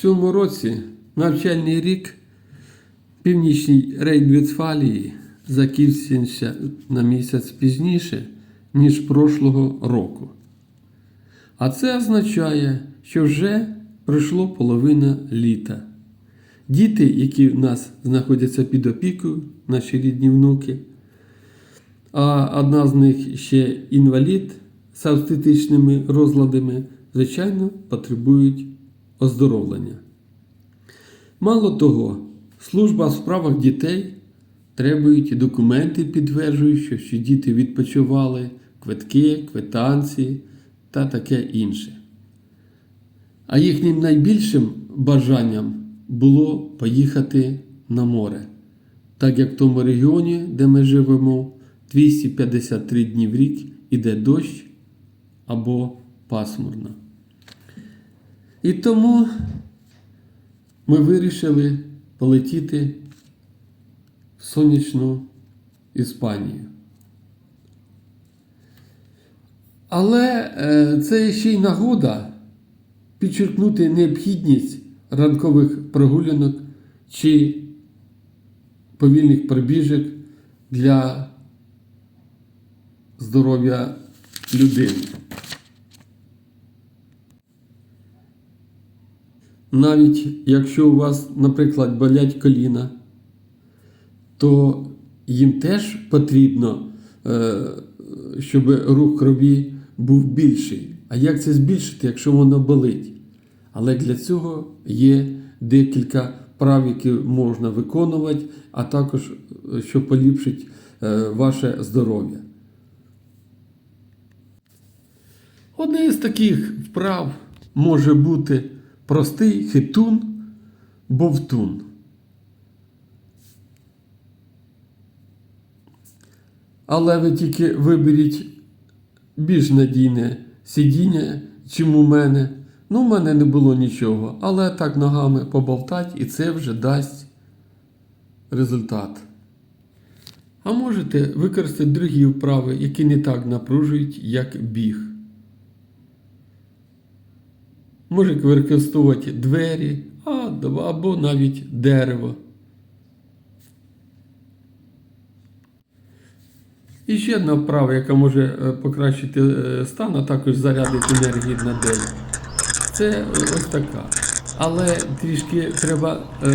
цьому році навчальний рік Північній Рейн-Вестфалії закінчився на місяць пізніше, ніж прошлого року. А це означає, що вже пройшло половина літа. Діти, які в нас знаходяться під опікою, наші рідні внуки, а одна з них ще інвалід з автентичними розладами, звичайно, потребують оздоровлення. Мало того, служба в справах дітей требують документи, підтверджуючи, що діти відпочивали, квитки, квитанції та таке інше. А їхнім найбільшим бажанням було поїхати на море, так як в тому регіоні, де ми живемо, 253 дні в рік іде дощ або пасмурно. І тому ми вирішили полетіти в сонячну Іспанію. Але е, це ще й нагода підчеркнути необхідність ранкових прогулянок чи повільних пробіжок для здоров'я людини. Навіть якщо у вас, наприклад, болять коліна, то їм теж потрібно, е, щоб рух крові був більший. А як це збільшити, якщо воно болить? Але для цього є декілька прав, які можна виконувати, а також е, що поліпшить е, ваше здоров'я. Одне із таких вправ може бути простий хитун, бовтун. Але ви тільки виберіть більш надійне сидіння, чим у мене. Ну, у мене не було нічого, але так ногами побовтать і це вже дасть результат. А можете використати другі вправи, які не так напружують, як біг. Можете використовувати двері або навіть дерево. І ще одна вправа, яка може е, покращити е, стан, а також зарядити енергії на день. Це ось така. Але трішки треба е,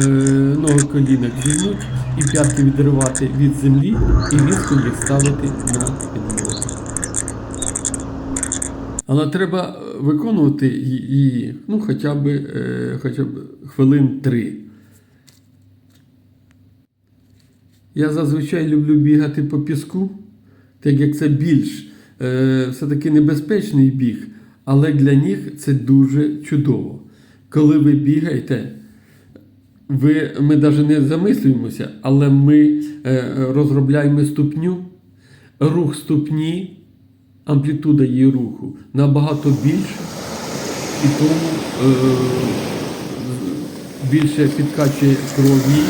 ноги колінок зігнути і п'ятки відривати від землі і їх ставити на підлогу. Але треба виконувати її ну, хоча б, е, хоча б хвилин три. Я зазвичай люблю бігати по піску, так як це більш е, все-таки небезпечний біг, але для ніг це дуже чудово. Коли ви бігаєте, ви, ми навіть не замислюємося, але ми е, розробляємо ступню, рух ступні, амплітуда її руху набагато більша, і тому е, більше підкачує крові,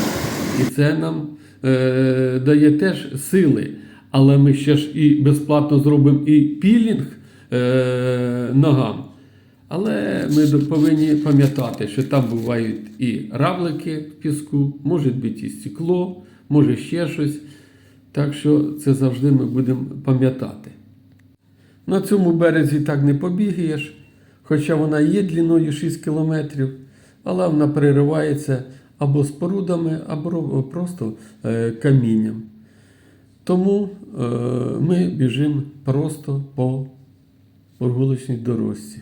і це нам е, дає теж сили. Але ми ще ж і безплатно зробимо і пілінг е, ногам. Але ми повинні пам'ятати, що там бувають і равлики в піску, може бути і стекло, може ще щось. Так що це завжди ми будемо пам'ятати. На цьому березі так не побігаєш, хоча вона є длиною 6 кілометрів, але вона переривається або спорудами, або просто е, камінням. Тому е, ми біжимо просто по прогулочній дорожці.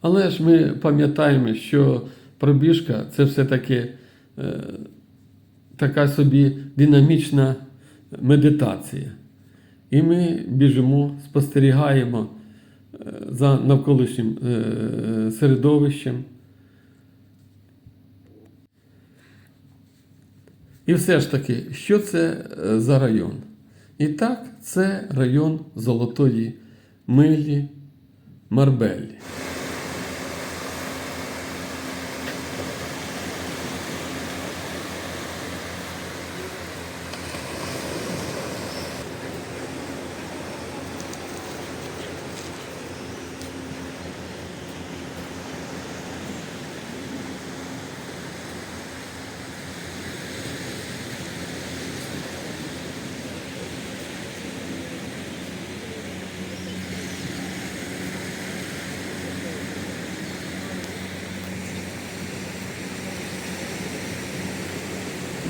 Але ж ми пам'ятаємо, що пробіжка це все-таки е, така собі динамічна медитація. І ми біжимо, спостерігаємо е, за навколишнім е, середовищем. І все ж таки, що це е, за район? І так, це район Золотої Милі Марбеллі.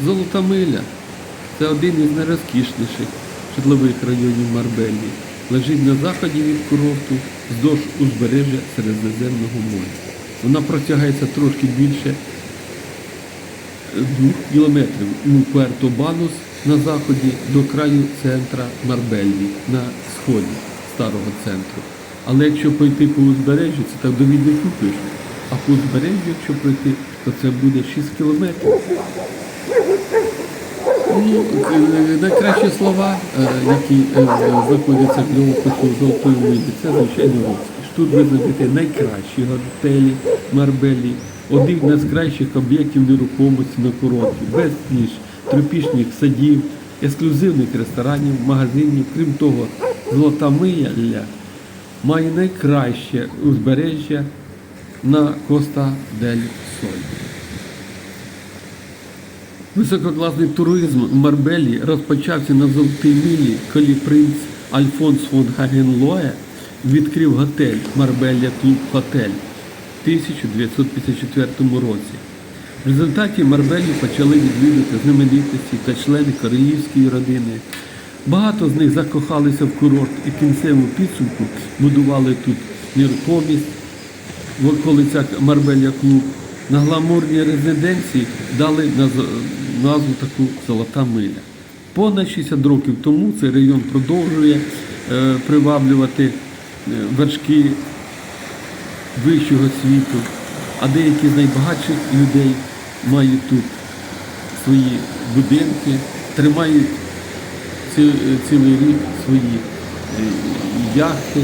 Золота миля це один із найрозкішніших житлових районів Марбелії. Лежить на заході від курорту вздовж узбережжя Середземного моря. Вона протягається трошки більше двох кілометрів у Пуерто Банус на заході до краю центра Марбеллі на сході старого центру. Але якщо пройти по узбережжю, це так до Віднику пише. А по узбережжю, якщо пройти, то це буде 6 кілометрів. Найкращі слова, е, які е, знаходяться для опису золотої милі, це звичайно розкіш. Тут ви знайдете найкращі готелі Марбелі, один з кращих об'єктів нерухомості на курорті, безліч тропічних садів, ексклюзивних ресторанів, магазинів. Крім того, золота миля має найкраще узбережжя на Коста дель Соль. Висококласний туризм в Марбелі розпочався на Золотій милі, коли принц Альфонс фон Гагенлоє відкрив готель Марбелля Клуб Хотель в 1954 році. В результаті Марбелі почали відвідати знаменитості та члени королівської родини. Багато з них закохалися в курорт і в кінцевому підсумку будували тут нерухомість, в околицях Марбеля Клуб на гламурній резиденції дали назву таку Золота миля. Понад 60 років тому цей район продовжує е, приваблювати е, вершки вищого світу, а деякі з найбагатших людей мають тут свої будинки, тримають ці- цілий рік свої е, яхти.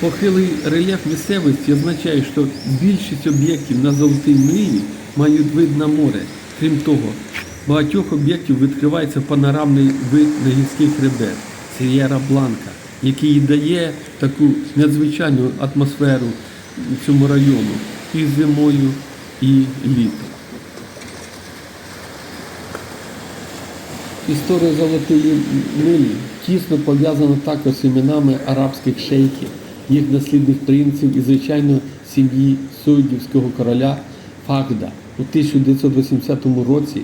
Похилий рельєф місцевості означає, що більшість об'єктів на Золотій милі мають вид на море. Крім того, багатьох об'єктів відкривається панорамний вид на гірський хребет Сір'єра Бланка, який дає таку надзвичайну атмосферу цьому району і зимою, і літом. Історія Золотої милі тісно пов'язана також з іменами арабських шейхів, їх наслідних принців і, звичайно, сім'ї Саудівського короля Фагда. У 1980 році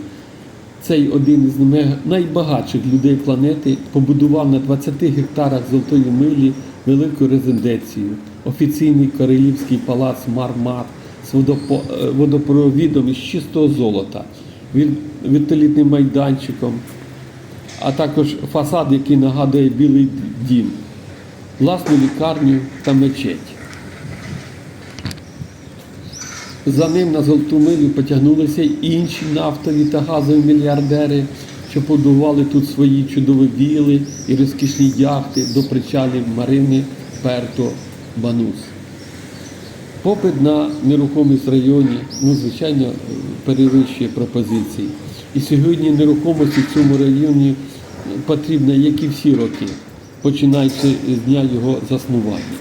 цей один із найбагатших людей планети побудував на 20 гектарах Золотої милі велику резиденцію, офіційний королівський палац Мармар з е, водопровідом із чистого золота, від- відтолітним майданчиком, а також фасад, який нагадує білий дім, власну лікарню та мечеть. За ним на золоту милю потягнулися й інші нафтові та газові мільярдери, що побудували тут свої чудові віли і розкішні яхти до причалів Марини Перто Банус. Попит на нерухомість в районі, ну, звичайно, перевищує пропозиції. І сьогодні нерухомості в цьому районі потрібна, як і всі роки, починаючи з дня його заснування.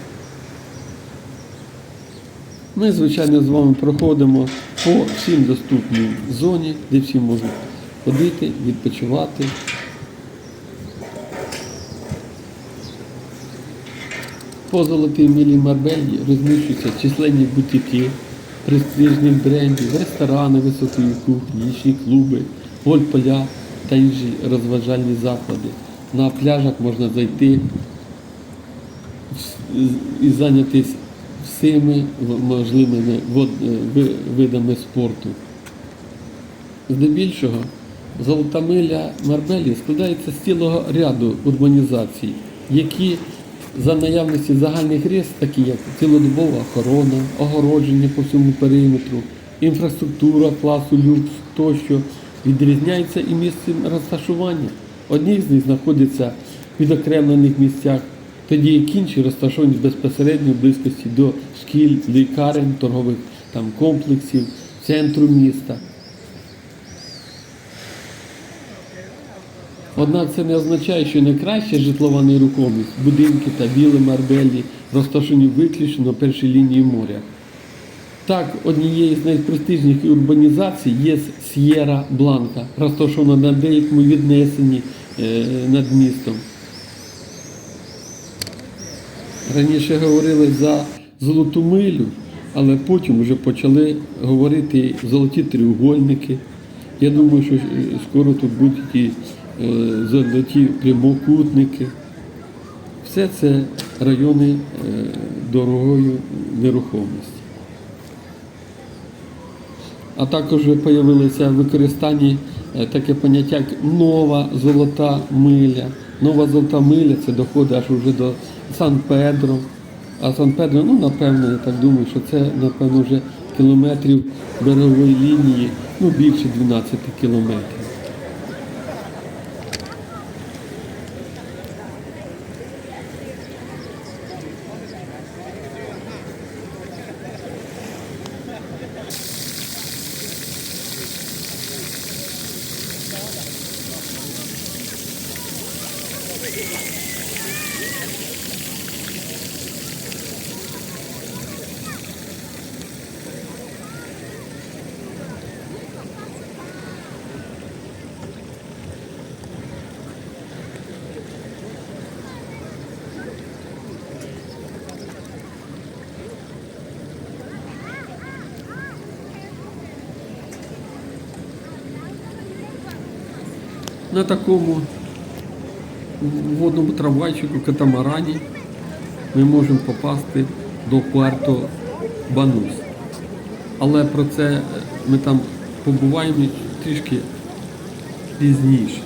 Ми, звичайно, з вами проходимо по всім доступній зоні, де всі можуть ходити, відпочивати. По золотій мілі Марбелі розміщуються численні бутики, престижних брендів, ресторани високої кухні, нічні клуби, гольф-поля та інші розважальні заклади. На пляжах можна зайти і зайнятися всіми можливими е, ви- видами спорту. Здебільшого золота миля Марбелі складається з цілого ряду урбанізацій, які за наявності загальних рис, такі як цілодобова охорона, огородження по всьому периметру, інфраструктура класу люкс тощо відрізняються і місцем розташування. Одні з них знаходяться в відокремлених місцях, тоді як інші розташовані в безпосередній близькості до шкіл, лікарень, торгових там, комплексів, центру міста. Однак це не означає, що найкраща житлова нерухомість, будинки та віли Марбелі розташовані виключно на першій лінії моря. Так, однією з найпрестижніших урбанізацій є С'єра Бланка, розташована на деякому віднесенні е, над містом. Раніше говорили за золоту милю, але потім вже почали говорити золоті треугольники, Я думаю, що скоро тут будуть і е, золоті прямокутники. Все це райони е, дорогої нерухомості. А також з'явилося в використанні е, таке поняття як нова золота миля. Нова золота миля це доходить аж уже до Сан-Педро. А Сан-Педро, ну напевно, я так думаю, що це, напевно, вже кілометрів берегової лінії, ну більше 12 кілометрів. На такому водному трамвайчику катамарані ми можемо попасти до Пуерто Банус. Але про це ми там побуваємо трішки пізніше.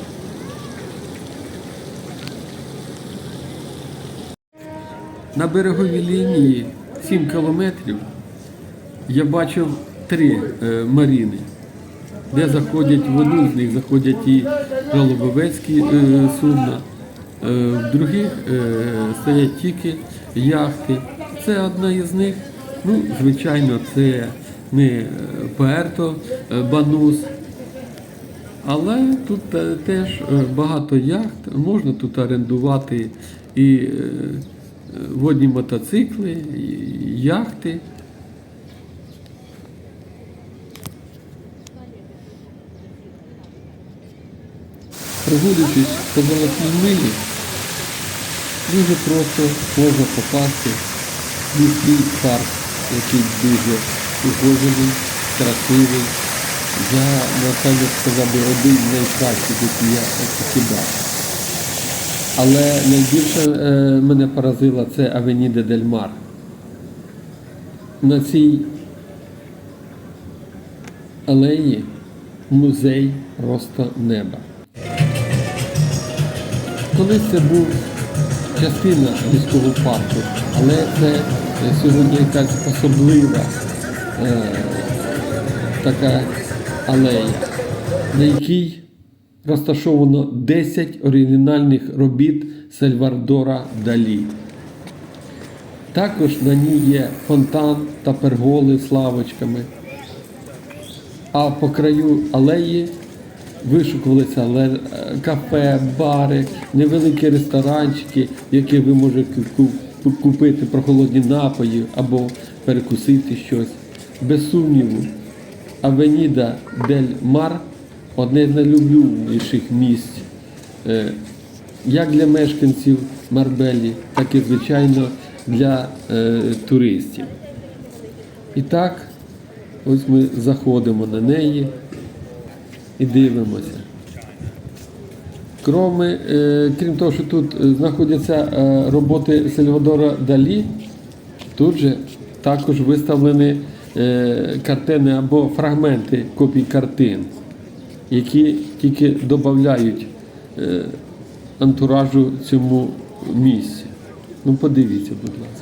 На береговій лінії 7 кілометрів я бачив три е, маріни, де заходять в одну з них заходять і голубовецькі е, судна, е, в других е, стоять тільки яхти. Це одна із них. Ну, звичайно, це не Пуерто Банус, але тут теж багато яхт, можна тут орендувати і водні мотоцикли, і яхти. Прогулюючись по золотій милі, дуже просто можна попасти в міський парк, який дуже ухожений, красивий. Я, напевно, сказав би, один з найкращих, який я бачив. Але найбільше е, мене поразило це Авеніде Дель Мар. На цій алеї музей просто неба. Колись це був частина міського парку, але це сьогодні якась особлива е, така алея, на якій розташовано 10 оригінальних робіт Сальвадора Далі. Також на ній є фонтан та перголи з лавочками. А по краю алеї вишукувалися е, кафе, бари, невеликі ресторанчики, в яких ви можете ку- купити прохолодні напої або перекусити щось. Без сумніву, Авеніда Дель Мар одне з найлюбленіших місць е, як для мешканців Марбелі, так і, звичайно, для е, туристів. І так, ось ми заходимо на неї і дивимося. Кроме, е, крім того, що тут е, знаходяться е, роботи Сальвадора Далі, тут же також виставлені картини або фрагменти копій картин, які тільки додають антуражу цьому місці. Ну, подивіться, будь ласка.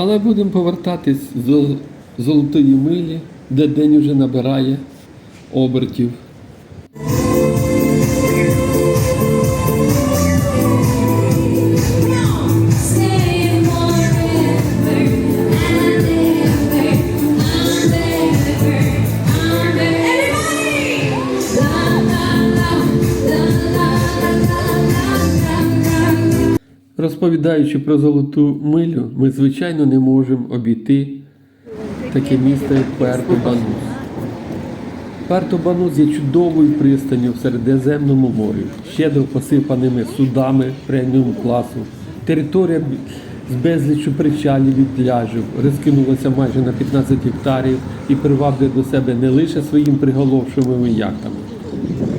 Але будемо повертатись до золотої милі, де день уже набирає обертів. Розповідаючи про золоту милю, ми звичайно не можемо обійти таке місто, як Пуерто Банус. Пуерто Банус є чудовою пристанню в Середземному морі, щедро посипаними судами преміум класу. Територія з безліччю причалів і пляжів розкинулася майже на 15 гектарів і приваблює до себе не лише своїм приголомшливими яхтами,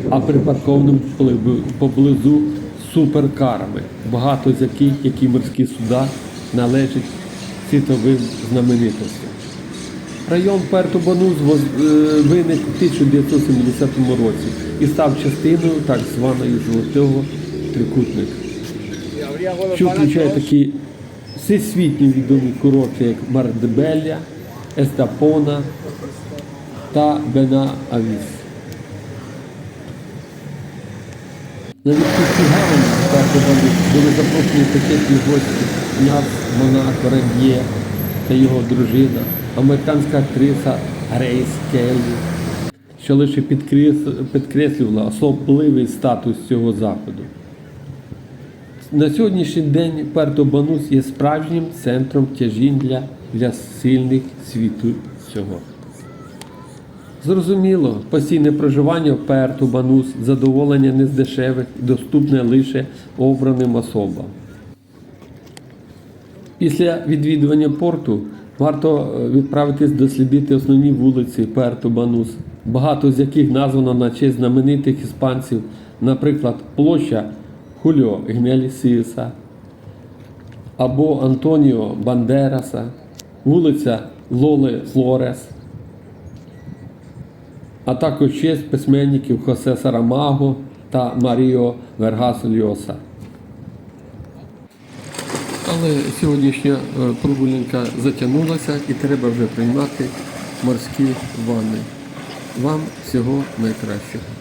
а припаркованим поблизу суперкарами, багато з яких, як і морські суда, належать світовим знаменитостям. Район Перту-Бануз е, виник у 1970 році і став частиною так званої золотого трикутника, що включає такі всесвітньо відомі курорти, як Мардебелля, Естапона та Бена-Авіс. На відпустці Перту-Бануз були запрошені почесні гості князь Монако Ран'є та його дружина, американська актриса Грейс Келлі, що лише підкрес- підкреслювала особливий статус цього заходу. На сьогоднішній день Перто Банус є справжнім центром тяжінь для, для сильних світу цього. Зрозуміло, постійне проживання в Перту Банус задоволення не з дешевих і доступне лише обраним особам. Після відвідування порту варто е, відправитись дослідити основні вулиці Пуерто Банус, багато з яких названо на честь знаменитих іспанців, наприклад, площа Хульо Гмелісіса або Антоніо Бандераса, вулиця Лоли Флорес, а також честь письменників Хосе Сарамаго та Маріо Вергас Льоса. Але сьогоднішня е, прогулянка затягнулася і треба вже приймати морські ванни. Вам всього найкращого.